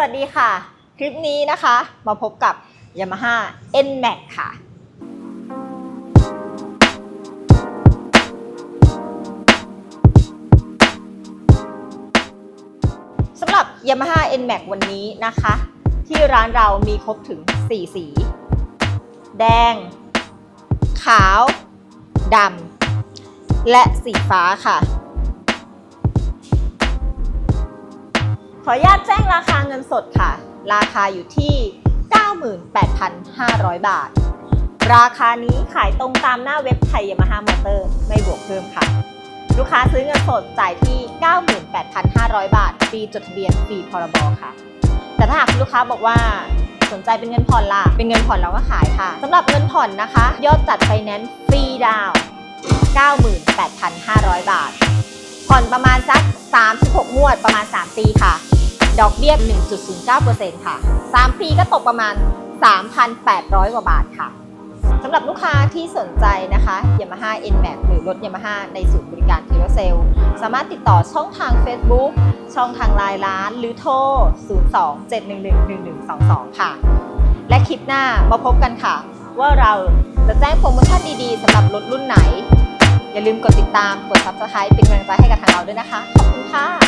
วัสดีค่ะ คลิปนี้นะคะมาพบกับ Yamaha NMAX ค่ะ สำหรับ Yamaha NMAX วันนี้นะคะ ที่ร้านเรามีครบถึง 4 สี แดง ขาว ดำ และสีฟ้าค่ะ ขออนุญาตแจ้งราคาเงินสดค่ะ ราคาอยู่ที่ 98,500 บาท ราคานี้ขายตรงตามหน้าเว็บไทยยามาฮ่ามอเตอร์ไม่บวกเพิ่มค่ะ ลูกค้าซื้อเงินสดจ่ายที่ 98,500 บาทฟรีจดทะเบียนฟรีพรบค่ะ แต่ถ้าหากลูกค้าบอกว่าสนใจเป็นเงินผ่อนล่ะ เป็นเงินผ่อนเราก็ขายค่ะสำหรับเงินผ่อนนะคะ ยอดจัดไฟแนนซ์ฟรีดาว 98,500 บาท ผ่อนประมาณสัก 36งวดประมาณ 3 ปีค่ะ ดอกเบี้ย 1.09%ค่ะ 3 ปีก็ตกประมาณ 3,800 กว่าบาทค่ะสำหรับลูกค้าที่สนใจนะคะ Yamaha NMAX หรือรถ Yamaha ในศูนย์บริการทีโรเซล สามารถติดต่อช่องทาง Facebook ช่องทางไลน์ร้าน หรือโทร 02-711-1122 ค่ะ และคลิปหน้ามาพบกันค่ะ ว่าเราจะแจ้งโปรโมชั่นดีๆสำหรับรถรุ่นไหน อย่าลืมกดติดตาม กด Subscribe เป็นกำลังใจให้กับทางเราด้วยนะคะ ขอบคุณค่ะ